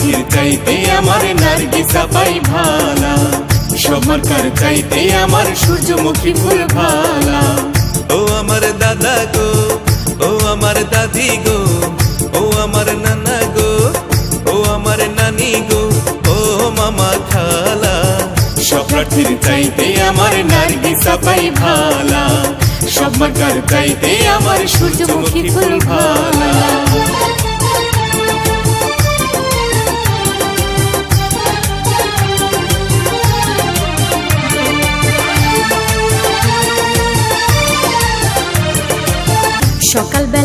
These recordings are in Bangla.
প্রার্থীর চাইতে আমার নার্গিসা পাই ভালা। সব মার্কার চাইতে আমার সূর্যমুখী ফুল ভালা। ও আমার দাদা গো ও আমার দাদি গো ও আমার নানা গো ও আমার নানি গো ও মামা খালা। সব প্রার্থীর চাইতে আমার নার্গিসা পাই ভালা। সব মার্কার চাইতে আমার সূর্যমুখী ফুল ভালা।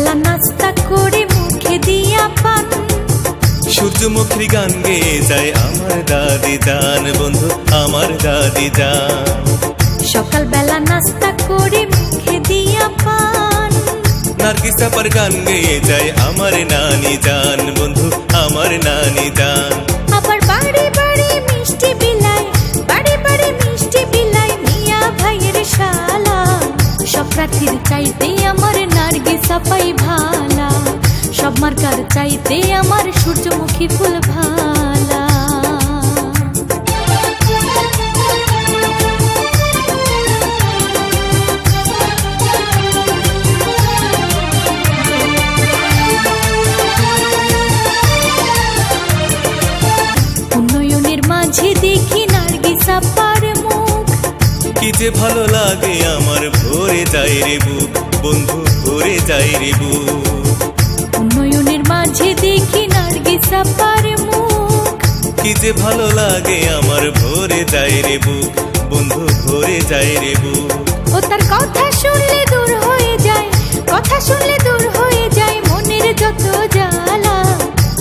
সকালবেলা নাস্তা করে মুখে দিয়া পান। সূর্যমুখীর গান গেয়ে যায় আমার দাদি জান বন্ধু আমার দাদি জান সকালবেলা নাস্তা করে মুখে দিয়া পান। নার্গিসা পার গান গেয়ে যায় আমার নানি জান বন্ধু আমার নানি জান আবার বাড়ি বাড়ি মিষ্টি বিলাই বাড়ি বাড়ি মিষ্টি বিলাই মিয়া ভাইয়ের শালা। সব প্রার্থীর চাইতে সব মার্কার চাইতে আমার সূর্যমুখী ফুল ভালা? উন্নয়নের মাঝে দেখি নার্গিসা পার মুখ। কি যে ভালো লাগে আমার ভরে যায় রে বুক, বন্ধু ভরে যায় রে বুক। মাঝে দেখি নার্গিসা পার মুখ। কি যে ভালো লাগে আমার ভরে যায় রে বুক বন্ধু ভরে যায় রে বুক। ও তার কথা শুনলে দূর হয়ে যায় কথা শুনলে দূর হয়ে যায় মনের যত জ্বালা।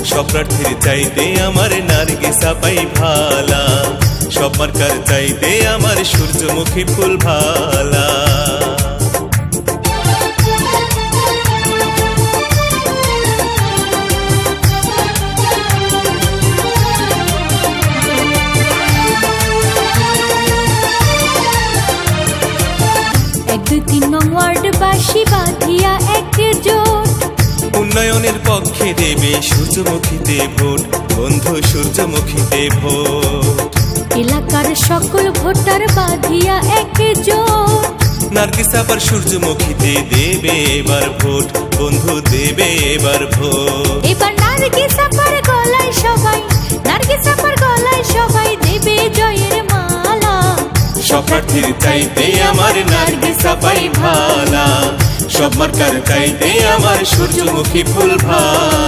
সব প্রার্থীর চাইতে আমার নার্গিসা পাই ভালা সব মার্কার চাইতে আমার সূর্যমুখী ফুল ভালা। উন্নয়নের পক্ষে দেবে সূর্যমুখীতে ভোট। বন্ধু সূর্যমুখীতে ভোট। এলাকার সকল ভোটার বাঁধিয়া এক জোট নার্গিস আবার সূর্যমুখীতে দেবে এবার ভোট। বন্ধু দেবে এবার ভোট। এবার নার্গিস আপার গলায় সবাই নার্গিস আপার গলায় সবাই দেবে জয়ের মালা। সব প্রার্থীর চাইতে আমার নার্গিসা পাই ভালা। সব মার্কার চাইতে আমার সূর্যমুখী ফুল ভালা